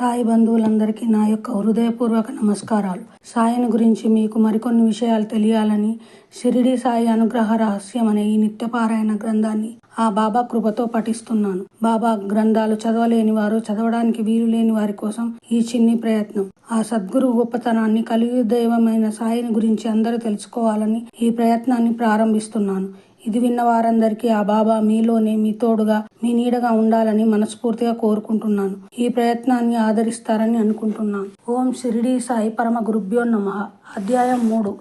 సాయి బంధువులందరికీ నా యొక్క హృదయపూర్వక నమస్కారాలు. సాయిని గురించి మీకు మరికొన్ని విషయాలు తెలియాలని షిరిడి సాయి అనుగ్రహ రహస్యం అనే ఈ నిత్యపారాయణ గ్రంథాన్ని ఆ బాబా కృపతో పఠిస్తున్నాను. బాబా గ్రంథాలు చదవలేని వారు చదవడానికి వీలు లేని వారి కోసం ఈ చిన్ని ప్రయత్నం. ఆ సద్గురు గొప్పతనాన్ని కలిగి దైవమైన సాయిని గురించి అందరూ తెలుసుకోవాలని ఈ ప్రయత్నాన్ని ప్రారంభిస్తున్నాను. ఇది విన్న వారందరికీ ఆ బాబా మీలోనే మీ తోడుగా మీ నీడగా ఉండాలని మనస్ఫూర్తిగా కోరుకుంటున్నాను. ఈ ప్రయత్నాన్ని ఆదరిస్తారని అనుకుంటున్నాను. ఓం షిరిడి సాయి పరమ గురుభ్యో నమ. అధ్యాయం మూడు.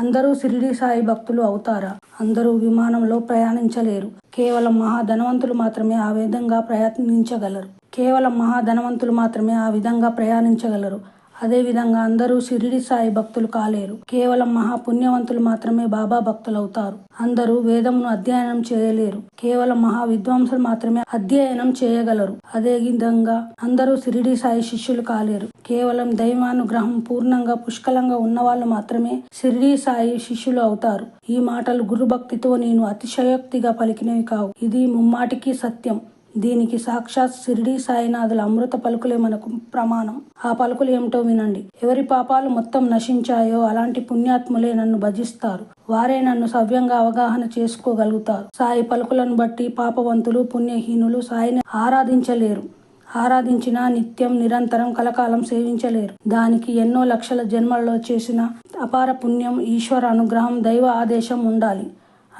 అందరూ షిరిడి సాయి భక్తులు అవుతారా? అందరూ విమానంలో ప్రయాణించలేరు. కేవలం మహా ధనవంతులు మాత్రమే ఆ విధంగా ప్రయత్నించగలరు. కేవలం మహా ధనవంతులు మాత్రమే ఆ విధంగా ప్రయాణించగలరు. అదేవిధంగా అందరూ షిరిడి సాయి భక్తులు కాలేరు. కేవలం మహాపుణ్యవంతులు మాత్రమే బాబా భక్తులు అవుతారు అందరూ వేదమును అధ్యయనం చేయలేరు. కేవలం మహా విద్వాంసులు మాత్రమే అధ్యయనం చేయగలరు. అదేవిధంగా అందరూ షిరిడి సాయి శిష్యులు కాలేరు. కేవలం దైవానుగ్రహం పూర్ణంగా పుష్కలంగా ఉన్న వాళ్ళు మాత్రమే షిరిడి సాయి శిష్యులు అవుతారు. ఈ మాటలు గురుభక్తితో నేను అతిశయోక్తిగా పలికినవి కావు. ఇది ముమ్మాటికి సత్యం. దీనికి సాక్షాత్ షిరిడి సాయినాథుల అమృత పలుకులే మనకు ప్రమాణం. ఆ పలుకులు ఏమిటో వినండి. ఎవరి పాపాలు మొత్తం నశించాయో అలాంటి పుణ్యాత్ములే నన్ను భజిస్తారు. వారే నన్ను సవ్యంగా అవగాహన చేసుకోగలుగుతారు. సాయి పలుకులను బట్టి పాపవంతులు పుణ్యహీనులు సాయిని ఆరాధించలేరు. ఆరాధించిన నిత్యం నిరంతరం కలకాలం సేవించలేరు. దానికి ఎన్నో లక్షల జన్మల్లో చేసిన అపార పుణ్యం ఈశ్వర అనుగ్రహం దైవ ఆదేశం ఉండాలి.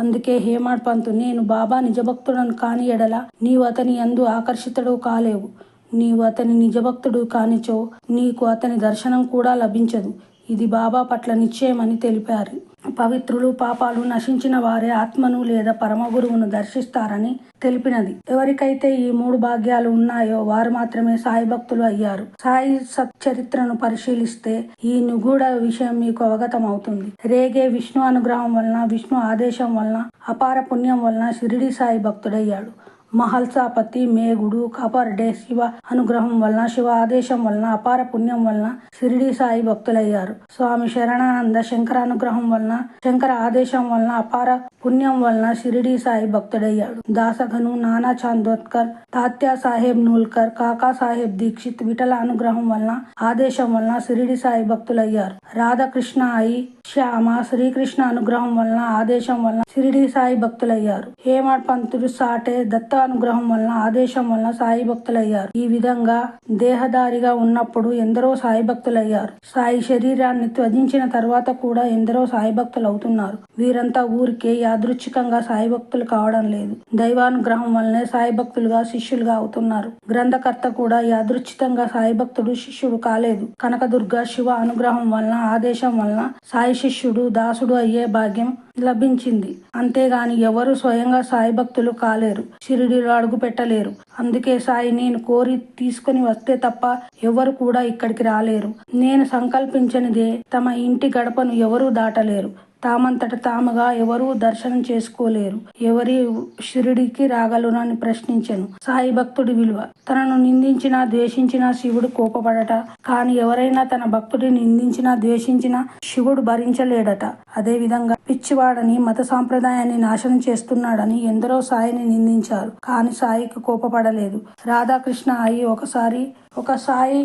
అందుకే హేమాడ్ పంతు నేను బాబా నిజభక్తుడను కాని ఎడల నీవు అతని అందు ఆకర్షితుడు కాలేవు. నీవు అతని నిజభక్తుడు కానిచో నీకు అతని దర్శనం కూడా లభించదు. ఇది బాబా పట్ల నిశ్చయమని తెలిపారు. పవిత్రులు పాపాలు నశించిన వారే ఆత్మను లేదా పరమ గురువును దర్శిస్తారని తెలిపినది. ఎవరికైతే ఈ మూడు భాగ్యాలు ఉన్నాయో వారు మాత్రమే సాయి భక్తులు అయ్యారు. సాయి సచ్చరిత్రను పరిశీలిస్తే ఈ నిగూఢ విషయం మీకు అవగతం అవుతుంది రేగే విష్ణు అనుగ్రహం వలన విష్ణు ఆదేశం వలన అపార పుణ్యం వలన షిరిడి సాయి భక్తుడయ్యాడు. మహల్సాపతి మేగుడు కపర్డే శివ అనుగ్రహం వలన శివ ఆదేశం వలన అపార పుణ్యం వలన సిరిడి సాయి భక్తులయ్యారు. స్వామి శరణానంద శంకర అనుగ్రహం వలన శంకర ఆదేశం వలన అపార పుణ్యం వలన షిరిడి సాయి భక్తుడయ్యాడు. దాసగను నానా చాందోత్కర్ తాత్యా సాహెబ్ నూల్కర్ కాకా సాహెబ్ దీక్షిత్ విఠల అనుగ్రహం వలన ఆదేశం వలన షిరిడి సాయి భక్తులయ్యారు. రాధాకృష్ణ అయి శ్యామ శ్రీకృష్ణ అనుగ్రహం వలన ఆదేశం వలన షిరిడి సాయి భక్తులయ్యారు. హేమాడ్ పంతులు సాటే దత్త అనుగ్రహం వలన ఆదేశం వలన సాయి భక్తులయ్యారు. ఈ విధంగా దేహదారిగా ఉన్నప్పుడు ఎందరో సాయి భక్తులయ్యారు. సాయి శరీరాన్ని త్వజించిన తర్వాత కూడా ఎందరో సాయి భక్తులు అవుతున్నారు వీరంతా ఊరికే యాదృచ్ఛికంగా సాయి భక్తులు కావడం లేదు. దైవానుగ్రహం వల్లనే సాయి భక్తులుగా శిష్యులుగా అవుతున్నారు. గ్రంథకర్త కూడా యాదృచ్ఛితంగా సాయి భక్తుడు శిష్యుడు కాలేదు. కనకదుర్గ శివ అనుగ్రహం వలన ఆదేశం వలన సాయి శిష్యుడు దాసుడు అయ్యే భాగ్యం లభించింది. అంతేగాని ఎవరు స్వయంగా సాయి భక్తులు కాలేరు. షిరిడిలో అడుగు పెట్టలేరు. అందుకే సాయి నేను కోరి తీసుకుని వస్తే తప్ప ఎవరు కూడా ఇక్కడికి రాలేరు. నేను సంకల్పించనిదే తమ ఇంటి గడపను ఎవరూ దాటలేరు. తామంతట తాముగా ఎవరూ దర్శనం చేసుకోలేరు. ఎవరి షిరిడికి అని ప్రశ్నించను. సాయి భక్తుడి విలువ. తనను నిందించినా ద్వేషించినా శివుడు కోపపడట. కాని ఎవరైనా తన భక్తుడిని నిందించినా ద్వేషించినా శివుడు భరించలేడట. అదే విధంగా పిచ్చివాడని మత సాంప్రదాయాన్ని నాశనం చేస్తున్నాడని ఎందరో సాయిని నిందించారు. కాని సాయికి కోపపడలేదు. రాధాకృష్ణ అయి ఒకసారి ఒక సాయి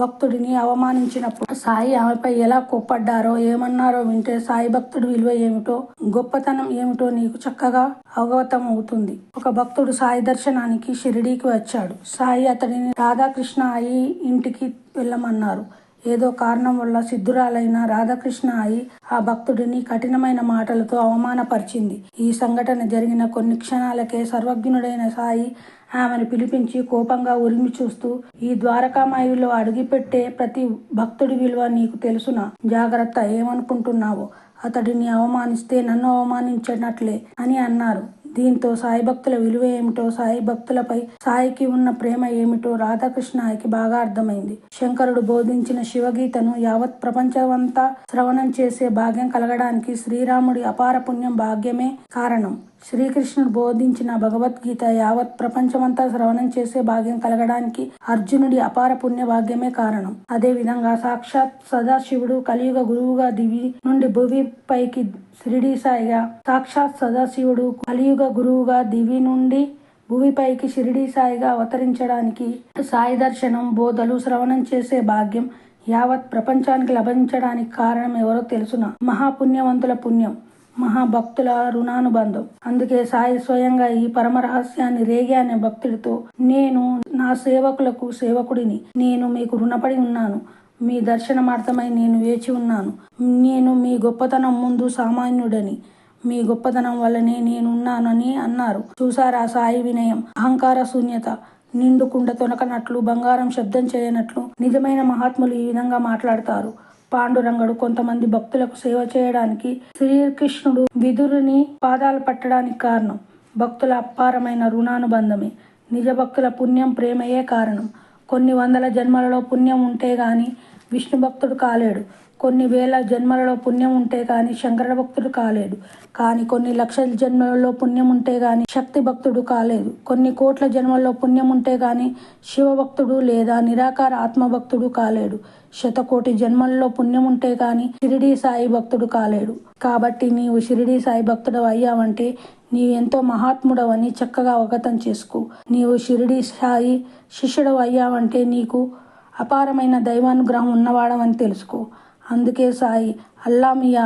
భక్తుడిని అవమానించినప్పుడు సాయి ఆమెపై ఎలా కోప్పడ్డారో ఏమన్నారో వింటే సాయి భక్తుడి విలువ ఏమిటో గొప్పతనం ఏమిటో నీకు చక్కగా అవగతం అవుతుంది ఒక భక్తుడు సాయి దర్శనానికి షిరిడీకి వచ్చాడు. సాయి అతడిని రాధాకృష్ణ అయి ఇంటికి వెళ్ళమన్నారు. ఏదో కారణం వల్ల సిద్ధురాలైన రాధాకృష్ణ అయి ఆ భక్తుడిని కఠినమైన మాటలతో అవమానపరిచింది. ఈ సంఘటన జరిగిన కొన్ని క్షణాలకే సర్వజ్ఞుడైన సాయి ఆమెను పిలిపించి కోపంగా ఉరిమి చూస్తూ ఈ ద్వారకామాయిలో అడుగుపెట్టే ప్రతి భక్తుడి విలువ నీకు తెలుసునా? జాగ్రత్త ఏమనుకుంటున్నావో? అతడిని అవమానిస్తే నన్ను అవమానించినట్లే అని అన్నారు. దీంతో సాయి భక్తుల విలువ ఏమిటో సాయి భక్తులపై సాయికి ఉన్న ప్రేమ ఏమిటో రాధాకృష్ణకి బాగా అర్థమైంది. శంకరుడు బోధించిన శివగీతను యావత్ ప్రపంచమంతా శ్రవణం చేసే భాగ్యం కలగడానికి శ్రీరాముడి అపార పుణ్యం భాగ్యమే కారణం. శ్రీకృష్ణుడు బోధించిన భగవద్గీత యావత్ ప్రపంచమంతా శ్రవణం చేసే భాగ్యం కలగడానికి అర్జునుడి అపార పుణ్య భాగ్యమే కారణం. అదే విధంగా సాక్షాత్ సదాశివుడు కలియుగ గురువుగా దివి నుండి భువి పైకి షిరిడి సాయిగా సాక్షాత్ సదాశివుడు కలియుగ గురువుగా దివి నుండి భూమిపైకి షిరిడీ సాయిగా అవతరించడానికి సాయి దర్శనం బోధలు శ్రవణం చేసే భాగ్యం యావత్ ప్రపంచానికి లభించడానికి కారణం ఎవరో తెలుసునా? మహాపుణ్యవంతుల పుణ్యం. మహాభక్తుల రుణానుబంధం. అందుకే సాయి స్వయంగా ఈ పరమ రహస్యాన్ని రేగి అనే భక్తుడితో నేను నా సేవకులకు సేవకుడిని. నేను మీకు రుణపడి ఉన్నాను. మీ దర్శనమార్థమై నేను వేచి ఉన్నాను. నేను మీ గొప్పతనం ముందు సామాన్యుడని. మీ గొప్పతనం వల్లనే నేనున్నానని అన్నారు. చూసారా సాయి వినయం? అహంకార శూన్యత. నిండు కుండ తొనకనట్లు బంగారం శబ్దం చేయనట్లు నిజమైన మహాత్ములు ఈ విధంగా మాట్లాడతారు. పాండురంగడు కొంతమంది భక్తులకు సేవ చేయడానికి శ్రీకృష్ణుడు విదురుని పాదాలు పట్టడానికి కారణం. భక్తుల అపారమైన రుణానుబంధమే. నిజ భక్తుల పుణ్యం ప్రేమయే కారణం. కొన్ని వందల జన్మలలో పుణ్యం ఉంటే గాని విష్ణు భక్తుడు కాలేడు. కొన్ని వేల జన్మలలో పుణ్యం ఉంటే కానీ శంకర భక్తుడు కాలేడు. కానీ కొన్ని లక్షల జన్మలలో పుణ్యం ఉంటే కానీ శక్తి భక్తుడు కాలేదు. కొన్ని కోట్ల జన్మల్లో పుణ్యం ఉంటే కానీ శివభక్తుడు లేదా నిరాకార ఆత్మభక్తుడు కాలేడు. శతకోటి జన్మల్లో పుణ్యం ఉంటే కానీ షిరిడీ సాయి భక్తుడు కాలేడు. కాబట్టి నీవు షిరిడీ సాయి భక్తుడు అయ్యావంటే నీవెంతో మహాత్ముడవని చక్కగా అవగతం చేసుకో. నీవు షిరిడీ సాయి శిష్యుడు అయ్యావంటే నీకు అపారమైన దైవానుగ్రహం ఉన్నవాడమని తెలుసుకో. అందుకే సాయి అల్లామియా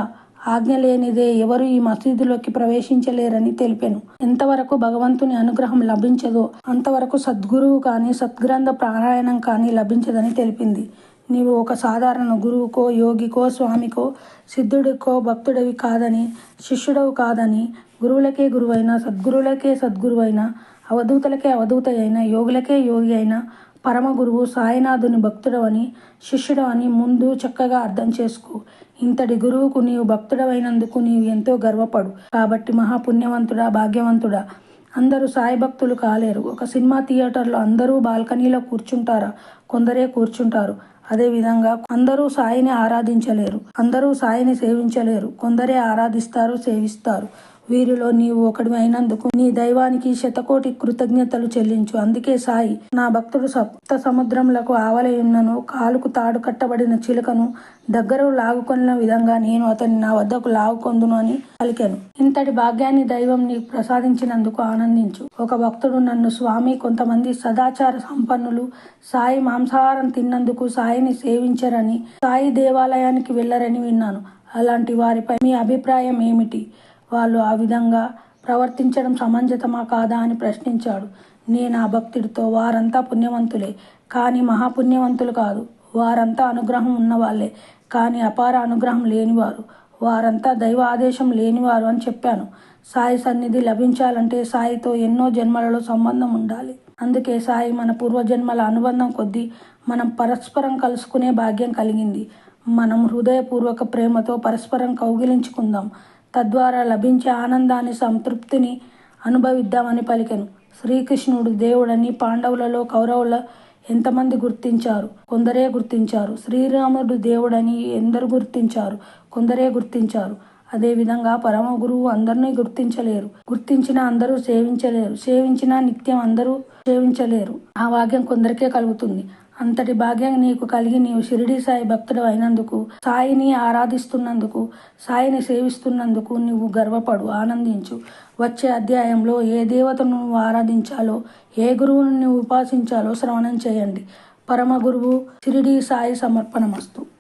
ఆజ్ఞ లేనిదే ఎవరు ఈ మసీదులోకి ప్రవేశించలేరని తెలిపాను. ఎంతవరకు భగవంతుని అనుగ్రహం లభించదో అంతవరకు సద్గురువు కానీ సద్గ్రంథ ప్రారాయణం కానీ లభించదని తెలిపింది. నీవు ఒక సాధారణ గురువుకో యోగికో స్వామికో సిద్ధుడికో భక్తుడివి కాదని శిష్యుడవు కాదని గురువులకే గురువైన సద్గురువులకే సద్గురువైన అవధూతలకే అవధూత అయిన యోగులకే యోగి అయిన పరమ గురువు సాయినాథుని భక్తుడవని శిష్యుడవని ముందు చక్కగా అర్థం చేసుకో. ఇంతటి గురువుకు నీవు భక్తుడవైనందుకు నీవు ఎంతో గర్వపడు. కాబట్టి మహాపుణ్యవంతుడా భాగ్యవంతుడా అందరూ సాయి భక్తులు కాలేరు. ఒక సినిమా థియేటర్లో అందరూ బాల్కనీలో కూర్చుంటారా? కొందరే కూర్చుంటారు. అదేవిధంగా అందరూ సాయిని ఆరాధించలేరు. అందరూ సాయిని సేవించలేరు. కొందరే ఆరాధిస్తారు సేవిస్తారు. వీరిలో నీవు ఒకడు అయినందుకు నీ దైవానికి శతకోటి కృతజ్ఞతలు చెల్లించు. అందుకే సాయి నా భక్తుడు సప్త సముద్రములకు ఆవలయున్నను కాలుకు తాడు కట్టబడిన చిలుకను దగ్గర లాగుకొనిన విధంగా నేను అతన్ని నా వద్దకు లాగుకొందును అని పలికాను. ఇంతటి భాగ్యాన్ని దైవం నీకు ప్రసాదించినందుకు ఆనందించు. ఒక భక్తుడు నన్ను స్వామి కొంతమంది సదాచార సంపన్నులు సాయి మాంసాహారం తిన్నందుకు సాయిని సేవించరని సాయి దేవాలయానికి వెళ్ళరని విన్నాను. అలాంటి వారిపై మీ అభిప్రాయం ఏమిటి? వాళ్ళు ఆ విధంగా ప్రవర్తించడం సమంజతమా కాదా అని ప్రశ్నించాడు. నేను ఆ భక్తుడితో వారంతా పుణ్యవంతులే. కానీ మహాపుణ్యవంతులు కాదు. వారంతా అనుగ్రహం ఉన్నవాళ్ళే. కానీ అపార అనుగ్రహం లేనివారు. వారంతా దైవ ఆదేశం లేనివారు అని చెప్పాను. సాయి సన్నిధి లభించాలంటే సాయితో ఎన్నో జన్మలలో సంబంధం ఉండాలి. అందుకే సాయి మన పూర్వజన్మల అనుబంధం కొద్దీ మనం పరస్పరం కలుసుకునే భాగ్యం కలిగింది. మనం హృదయపూర్వక ప్రేమతో పరస్పరం కౌగిలించుకుందాం. తద్వారా లభించే ఆనందాన్ని సంతృప్తిని అనుభవిద్దామని పలికెను. శ్రీకృష్ణుడు దేవుడని పాండవులలో కౌరవుల ఎంతమంది గుర్తించారు? కొందరే గుర్తించారు. శ్రీరాముడు దేవుడని ఎందరు గుర్తించారు? కొందరే గుర్తించారు. అదేవిధంగా పరమ గురువు అందరినీ గుర్తించలేరు. గుర్తించిన అందరూ సేవించలేరు. సేవించిన నిత్యం అందరూ సేవించలేరు. ఆ భాగ్యం కొందరికే కలుగుతుంది. అంతటి భాగ్యం నీకు కలిగి నీవు షిరిడి సాయి భక్తుడు అయినందుకు సాయిని ఆరాధిస్తున్నందుకు సాయిని సేవిస్తున్నందుకు నువ్వు గర్వపడు ఆనందించు. వచ్చే అధ్యాయంలో ఏ దేవతను నువ్వు ఆరాధించాలో ఏ గురువును నువ్వు ఉపాసించాలో శ్రవణం చేయండి. పరమ గురువు షిరిడి సాయి సమర్పణమస్తు.